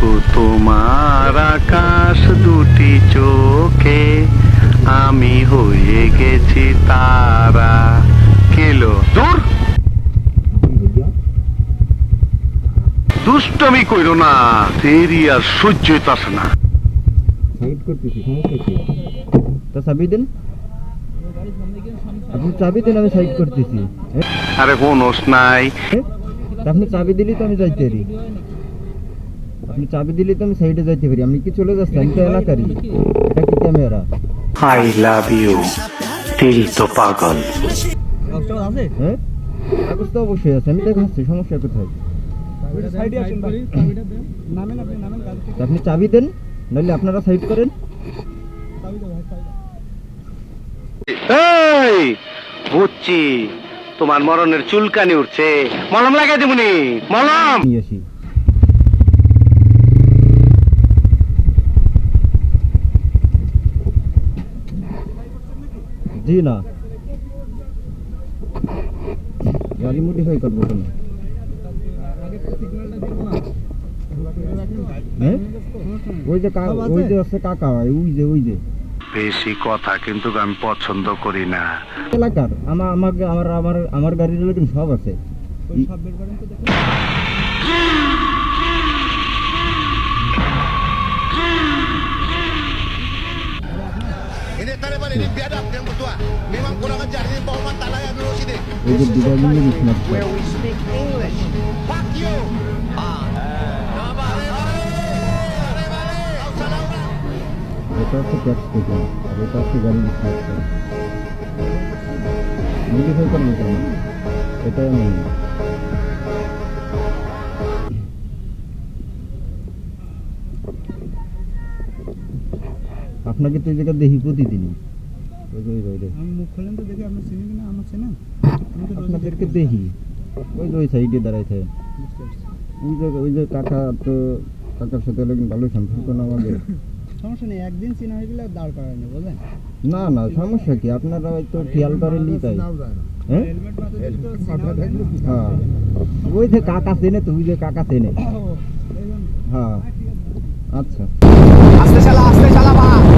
দেখো তোমার আকাশ দুটি চোখে। আমি হয়ে গেছি তারা। কেলো দূর। দুষ্টমি কইরো না তেরি আর সহ্য হইতাছে না। সাইড করতেছি সমস্যা কি তা চাবি দেন। আপনি চাবি দেন আমি সাইড করতেছি? আরে কোনোস নাই? আপনি চাবি দিলেই তো আমি যাইতে আপনি চাবি দিলেই তো আমি সাইডে যাইতে পারি। আমি কি চলে যাচ্ছি? আমি তো এলাকারই। এটা কি ক্যামেরা? আই লাভ ইউ দিল তো পাগল। হ্যাঁ? কাগজ তো অবশ্যই আছে। আমি দেখাচ্ছি সমস্যা কোথায়? আপনি চাবি দেন নাহলে আপনারা সাইড করেন। এই বুঝছি। তোমার মরণের চুলকানি উঠছে। মলম লাগাই দেবনি মলম! নিয়ে আসি। জি না গাড়ি মডিফাই করব কেন হ্যাঁ ওই যে কা- ওই যে আছে কাকা ভাই ওই যে ওই যে বেশি কথা কিন্তু আমি পছন্দ করি না। এলাকার আমার আমাকে আমার আমার আমার গাড়ির লোক সব আছে। ওই যে দুটা মিলে smart we speak English. Fuck you. এটা হচ্ছে ট্যাক্স স্টেশন আর এটা হচ্ছে গাড়ি স্মার্ট মডিফাই করব কেন এটাই আপনাকে তো এই জায়গা দেখি প্রতিদিনই ওই যে, ওই ওই আমি মুখ খুললেন তো দেখি আপনি চিনি কিনা? আমার চেনেন আপনাদেরকে দেখি। ওই ওই সাইডে দাঁড়াইছে বুঝতে পারছি। ওই যে ওই যে কাকা তো কাকার সাথে হলো ভালো সম্পর্ক না আমাদের। সমস্যা নেই একদিন চিনা হয়ে গেলে দাঁড় করায়নি বুঝলেন? না না সমস্যা কি? আপনারা হয়তো খেয়াল করেননি তাই। হ্যাঁ? না। হ্যাঁ। ওই যে কাকা চেনে তো ওই যে কাকা চেনে। ও, এই জন্য। হ্যাঁ। আচ্ছা। Asli salah